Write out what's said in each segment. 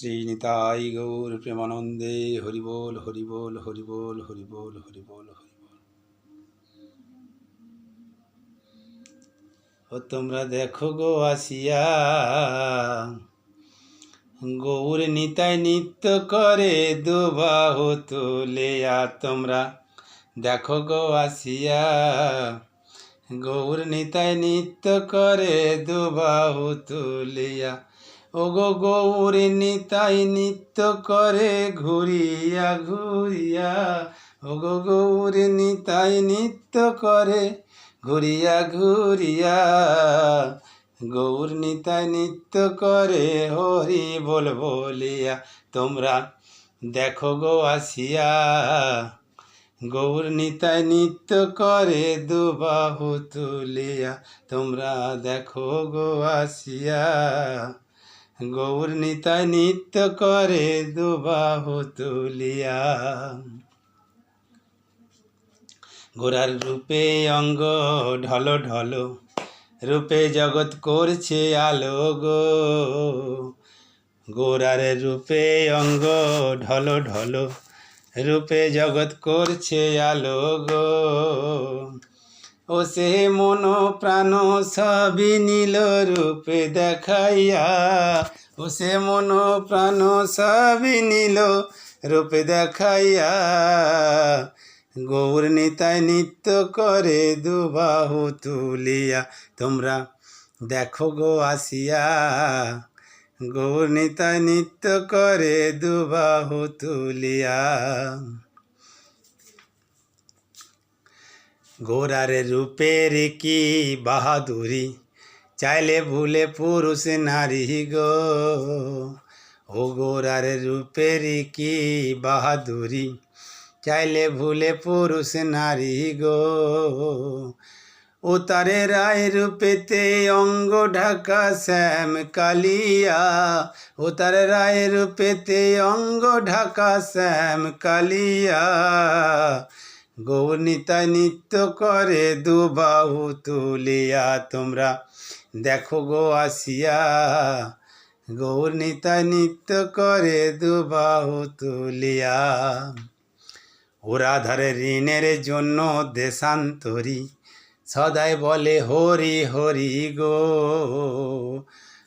শ্রীনিতাই গৌর প্রেমানন্দে হরিবোল হরিবোল হরিবোল হরিবোল হরিবোল হরিবোল। ও তোমরা দেখো গো আসিয়া, গৌর নিতাই নিত্য করে দুবাহু তুলিয়া। তোমরা দেখো গো আসিয়া, গৌর নিতাই নিত্য করে দুবাহু তুলিয়া। ও গো গৌর, নিতাই নিত্য করে ঘুরিয়া ঘুরিয়া। ও গো গৌর, নিতাই নিত্য করে ঘুরিয়া ঘুরিয়া। গৌর, নিতাই নিত্য করে হরি বল বলিয়া, তোমরা দেখো গো আসিয়া। গৌর, নিতাই নিত্য করে দুবাহু তুলিয়া, তোমরা দেখো গো আসিয়া। গৌর নিতাই নিত্য করে দুবাহু তুলিয়া। গোরার রূপে অঙ্গ ঢল ঢল, রূপে জগৎ করছে আলো গো। গোরার রূপে অঙ্গ ঢল ঢল, রূপে জগৎ করছে আলো গো। ও সে মন প্রাণ সবই নীল রূপে দেখাইয়া ও সে মন প্রাণ সবই নীল রূপে দেখাইয়া, গৌর নিতাই নিত্য করে দুবাহু তুলিয়া, তোমরা দেখো গো আসিয়া, গৌর নিতাই নিত্য করে দুবাহু তুলিয়া। গোরার রূপের কি বাহাদুরি? চাইলে ভুলে পুরুষ নারী গো। ও গোরার রূপের কি বাহাদুরি? চাইলে ভুলে পুরুষ নারী গো। ও তারে রায় রূপেতে অঙ্গ ঢাকা শ্যাম কালিয়া। ও তারে রায় রূপেতে অঙ্গ ঢাকা শ্যাম কালিয়া। গৌরনিতায় নিত্য করে দুবাহু তুলিয়া তোমরা। দেখো গো আসিয়া গৌরনিতায় নিত্য করে দুবাহু তুলিয়া। ওরা ধরে ঋণের জন্য দেশান্তরী, সদাই বলে হরি হরি গো।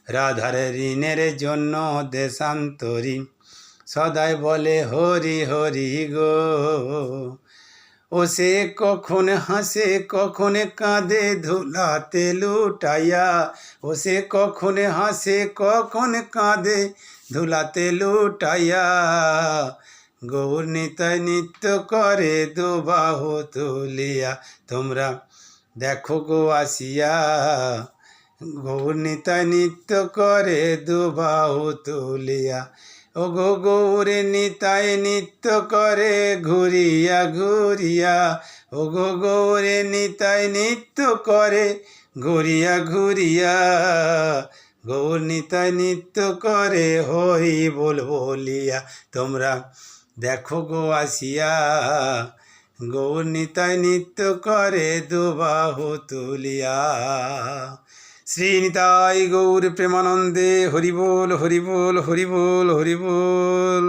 রাধার ঋণের জন্য দেশান্তরী, সদাই বলে হরি হরি গো। ও সে কখন হাসে, কখন কাঁদে, ধুলাতে লুটাইয়া। ও সে কখন হাসে, কখন কাঁদে, ধুলাতে লুটাইয়া। গৌর নিতাই নিত্য করে, দুবাহু তুলিয়া। তোমরা দেখো গো আসিয়া। গৌর নিতাই নিত্য করে, দুবাহু তুলিয়া। ও গো গৌরে নিতাই নিত্য করে ঘুরিয়া ঘুরিয়া ও গো গৌরে নিতাই নিত্য করে ঘুরিয়া ঘুরিয়া, গৌর নিতাই নিত্য করে হই বল বলিয়া। তোমরা দেখো গো আসিয়া, গৌর নিতাই নিত্য করে দুবাহু তুলিয়া। শ্রীনিতাই গৌর প্রেমানন্দে হরিবোল হরিবোল হরিবোল হরিবোল।